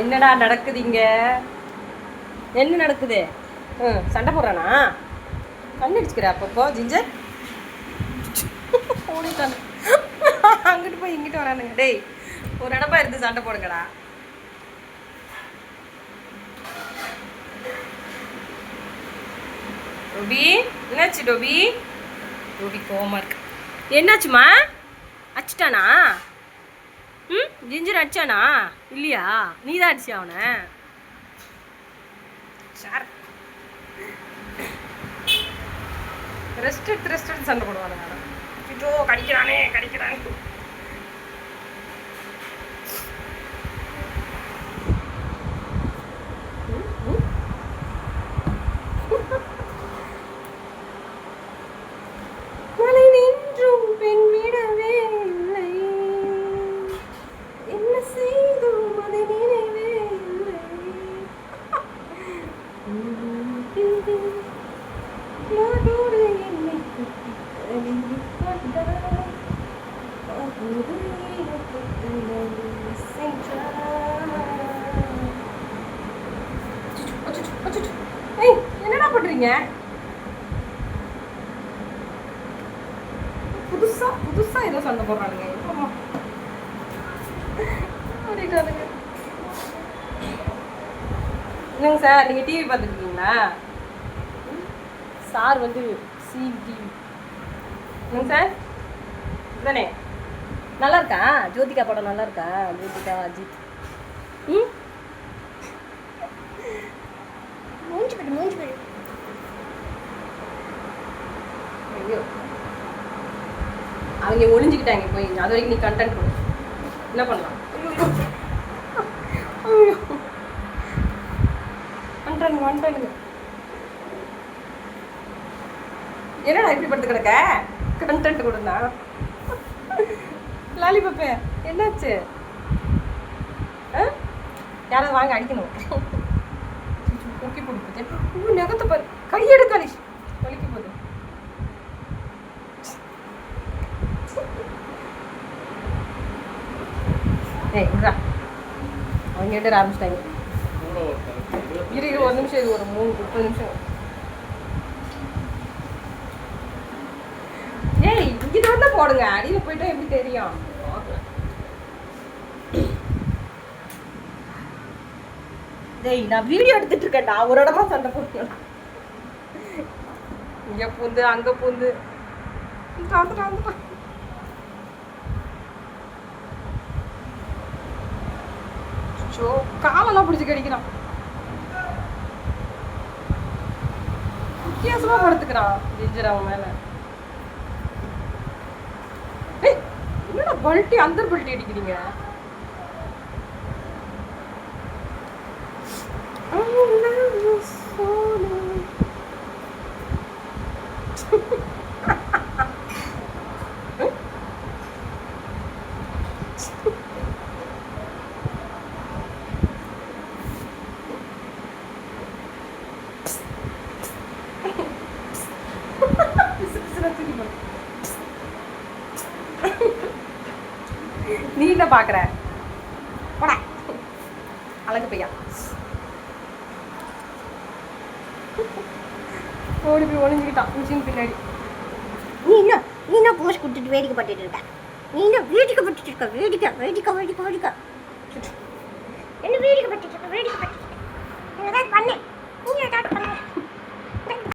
என்னடா நடக்குது இங்க? என்ன நடக்குது? ம் சண்டை போடுறானா? கண்ணு அடிச்சுக்கிற அப்பப்போ ஜிஞ்சர் அங்கிட்டு போய் இங்கிட்டு வரானுங்க. டேய் ஒரு இடமா இருந்து சண்டை போடுங்கடா. ரோபி என்னாச்சு டோபி? ரூபி கோவமா இருக்கு. என்னாச்சுமா அச்சுட்டானா ம்? ஜிஞ்சர் அடிச்சானா? இல்லையா? நீ தான் அடிச்சியா அவனை? சார். ரெஸ்ட் எடுத்து ரெஸ்ட் எடுத்து சண்டை போடுவாங்க ஐயோ கடிக்கிறானே கடிக்கிறானே. என்னடா பண்றீங்க புதுசா புதுசா ஏதோ சண்டை போடுறானுங்க எப்பமா என்னங்க சார் நீங்கள் டிவி பார்த்துருக்கீங்களா சார் வந்து சிடி சார்? தானே நல்லா இருக்கா ஜோதிகா படம் நல்லா இருக்கா ஜோதிகா அஜித். ம்? மூஞ்சி போடு மூஞ்சி போடு. ஐயோ. அவங்க ஒளிஞ்சுக்கிட்டாங்க போய். அது வரைக்கும் நீ கண்டென்ட் கொடு. என்ன பண்ணலாம்? ஐயோ. வந்துட்டானுங்க வந்துட்டானுங்க என்னடா இப்படி படுத்து கிடக்க? கண்டென்ட் கொடுந்தா லாலிபப்பு என்னாச்சு? ஆ? யாராவது வாங்க அடிக்கணும். முக்கி போட்டு நெகத்தை பாரு. கையெடு கலிஷ் வலிக்க போகுது. ஏய் விட்றா. அவங்க எடுற ஆரம்பிச்சிட்டாங்க. இரு இரு ஒரு நிமிஷம் இது ஒரு மூணு முப்பது நிமிஷம் ஏய் இங்கிட்ட வந்து போடுங்க. அடியில் போயிட்டா எப்படி தெரியும்? டேய் நான் வீடியோ எடுத்துட்டு இருக்கேன்டா. ஒரு இடமா சண்டை போட்டுக்கலாம் இங்க பூந்து அங்க பூந்து. ஸோ காலெல்லாம் பிடிச்சி கடிக்கிறான். வித்தியாசமா படுத்துக்கிறான். ஜிஞ்சர் அவன் மேல ஏய், என்னடா பல்ட்டி அந்த பல்ட்டி அடிக்கிறீங்க. love you நீ என்ன பார்க்குற போடா. அழகு பையா. ஓடி போய் ஒளிஞ்சுக்கிட்டான். மிஷின் பின்னாடி. நீ என்ன நீ என்ன போஸ் கொடுத்துட்டு வேடிக்கை பார்த்துட்டு இருக்க? நீ என்ன வேடிக்கை பார்த்துட்டு இருக்க? வேடிக்கை வேடிக்கை வேடிக்கை வேடிக்கை. என்ன வேடிக்கை பார்த்துட்டு இருக்க? வேடிக்கை பார்த்துட்டு இருக்க. நீ ஏதாவது பண்ணு?